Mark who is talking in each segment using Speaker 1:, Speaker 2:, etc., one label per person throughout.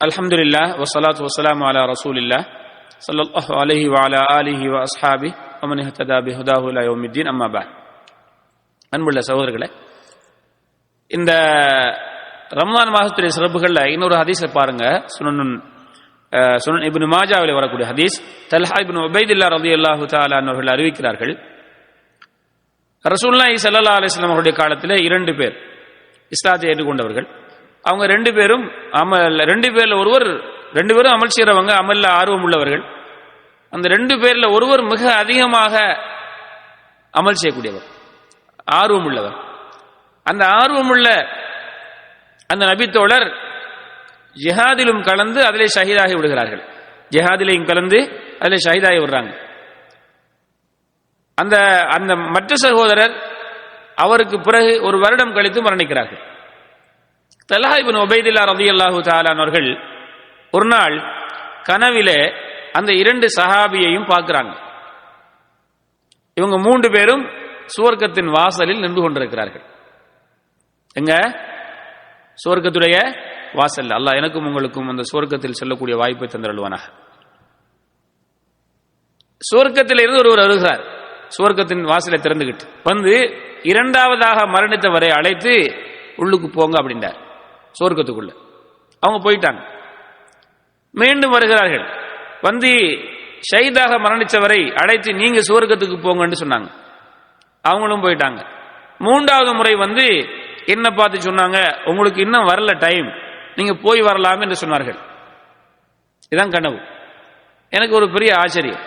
Speaker 1: அலமதுல்லா வசலாத் வசலாம் அலா ரசூலில்லா சல்லாஹ் அலஹி வாலா அலிஹி வ அஸ்ஹாபி அமனிஹதாபி ஹுதாஹுல்லா யோமித்தீன் அம்மாபா அன்புள்ள சகோதரர்களே இந்த ரம்லான் மாதத்துடைய சிறப்புகளில் இன்னொரு ஹதீஸை பாருங்க. சுனன் சுனன் இபின் மாஜாவில் வரக்கூடிய ஹதீஸ் தல்ஹா இபின் உபைதுல்லா ரதி அல்லாஹு தாலான் அவர்கள் அறிவிக்கிறார்கள் ரசூல்லா சல்லா அலிஸ்லாம் அவருடைய காலத்தில் இரண்டு பேர் இஸ்லாத்தை ஏற்றுக்கொண்டவர்கள். அவங்க ரெண்டு பேரும் அமல் ரெண்டு பேரில் ஒருவர் ரெண்டு பேரும் அமல் செய்கிறவங்க அமலில் ஆர்வம் உள்ளவர்கள். அந்த ரெண்டு பேரில் ஒருவர் மிக அதிகமாக அமல் செய்யக்கூடியவர். ஆர்வம் உள்ளவர். அந்த ஆர்வமுள்ள அந்த நபித்தோழர் ஜிஹாதிலும் கலந்து அதிலே ஷஹீதாகி விடுகிறார்கள். ஜிஹாதிலையும் கலந்து அதிலே ஷஹீதாகி விடுறாங்க. அந்த அந்த மற்ற சகோதரர் அவருக்கு பிறகு ஒரு வருடம் கழித்து மரணிக்கிறார்கள். தலஹா இப்னு உபைதில்லா ரலியல்லாஹு தஆலா அவர்கள் ஒரு நாள் கனவிலே அந்த இரண்டு சஹாபியையும் பார்க்கிறாங்க. இவங்க மூன்று பேரும் சுவர்க்கத்தின் வாசலில் நின்று கொண்டிருக்கிறார்கள். எங்க? சுவர்க்கத்துடைய வாசல் அல்லாஹ் எனக்கும் உங்களுக்கும் அந்த சுவர்க்கத்தில் செல்லக்கூடிய வாய்ப்பை தந்திருவானாக சுவர்க்கத்தில் இருந்து ஒருவர் வருகிறார். சுவர்க்கத்தின் வாசலை திறந்துகிட்டு. வந்து இரண்டாவதாக மரணித்தவரை அழைத்து உள்ளுக்கு போங்க அப்படின்றார். சுவர்க்கத்துக்குள்ள அவங்க போயிட்டாங்க. மீண்டும் வருகிறார்கள். வந்து ஷைதாக மரணித்தவரை அழைத்து நீங்க சுவர்க்கத்துக்கு போங்கன்னு சொன்னாங்க. அவங்களும் போயிட்டாங்க. மூன்றாவது முறை வந்து என்ன பார்த்து சொன்னாங்க உங்களுக்கு இன்னும் வரல டைம் நீங்க போய் வரலாம் என்று சொன்னார்கள். இதான் கனவு. எனக்கு ஒரு பெரிய ஆச்சரியம்.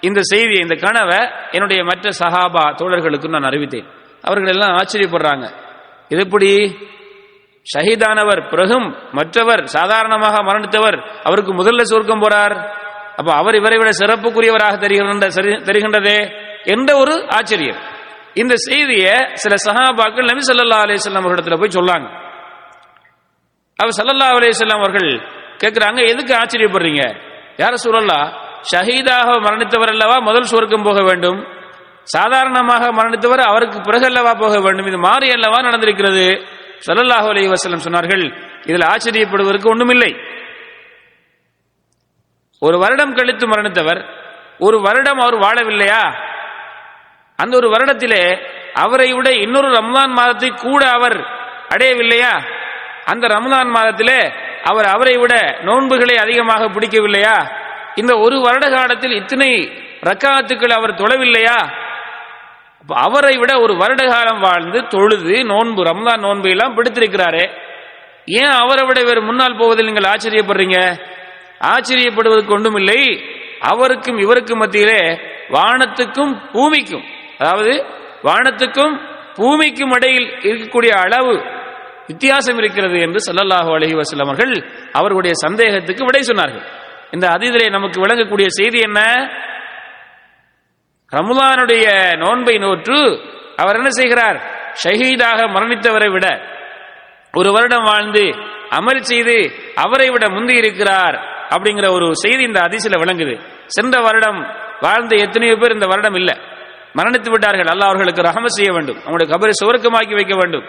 Speaker 1: இந்த செய்தியை இந்த கனவை என்னுடைய மற்ற சஹாபா தோழர்களுக்கும் நான் அறிவித்தேன். அவர்கள் எல்லாம் ஆச்சரியப்படுறாங்க. இது எப்படி? ஷஹீதானவர் பிறகும் மற்றவர் சாதாரணமாக மரணித்தவர் அவருக்கு முதல்ல சொர்க்கம் போறார். அப்ப அவர் இவரை விட சிறப்புக்குரியவராக தெரிகின்ற தெரிகின்றதே என்ற ஒரு ஆச்சரியம். இந்த செய்தியை சில சஹாபாக்கள் நபி சல்லா அலிஸ்லாம் அவர்களிடத்துல போய் சொல்லாங்க. அவர் சல்லல்லா அலிஸ்லாம் அவர்கள் கேட்கிறாங்க எதுக்கு ஆச்சரியப்படுறீங்க? யார சூழல்லா ஷஹீதாக மரணித்தவர் அல்லவா முதல் சுவர்க்கம் போக வேண்டும்? சாதாரணமாக மரணித்தவர் அவருக்கு பிறகு அல்லவா போக வேண்டும்? இது மாறி அல்லவா நடந்திருக்கிறது? ஸல்லல்லாஹு அலி வசலம் சொன்னார்கள் இதில் ஆச்சரியப்படுவதற்கு ஒன்றுமில்லை ஒரு வருடம் கழித்து மரணித்தவர் ஒரு வருடம் அவர் வாழவில்லையா? அந்த ஒரு வருடத்திலே அவரை விட இன்னொரு ரம்லான் மாதத்தை கூட அவர் அடையவில்லையா? அந்த ரம்லான் மாதத்திலே அவர் அவரை விட நோன்புகளை அதிகமாக பிடிக்கவில்லையா? இந்த ஒரு வருட காலத்தில் இத்தனை ரக்காத்துக்கள் அவர் தொழவில்லையா? அவரை விட ஒரு வருட காலம் வாழ்ந்து தொழுது நோன்பு ரம்தான் நோன்பு எல்லாம் பிடித்திருக்கிறாரே. ஏன் அவரை விட வேறு முன்னால் போவதில் நீங்கள் ஆச்சரியப்படுறீங்க? ஆச்சரியப்படுவதற்கு ஒன்றுமில்லை. அவருக்கும் இவருக்கும் மத்தியிலே வானத்துக்கும் பூமிக்கும் அதாவது வானத்துக்கும் பூமிக்கும் இடையில் இருக்கக்கூடிய அளவு வித்தியாசம் இருக்கிறது என்று சல்லல்லாஹு அலஹி வஸல்லம் அவர்கள் அவர்களுடைய சந்தேகத்துக்கு விடை சொன்னார்கள். இந்த அதிதிலே நமக்கு விளங்கக்கூடிய செய்தி என்ன? ரமலானுடைய நோன்பை நோற்று அவர் என்ன செய்கிறார்? ஷஹீதாக மரணித்தவரை விட ஒரு வருடம் வாழ்ந்து அமல் செய்து அவரை விட முந்தி இருக்கிறார் அப்படிங்கிற ஒரு செய்தி இந்த அதிசயில விளங்குது. சென்ற வருடம் வாழ்ந்த எத்தனையோ பேர் இந்த வருடம் இல்ல. மரணித்து விட்டார்கள். அல்லாஹ் அவர்களுக்கு ரஹம செய்ய வேண்டும். அவங்களுடைய கபரை சுவர்க்கமாக்கி வைக்க வேண்டும்.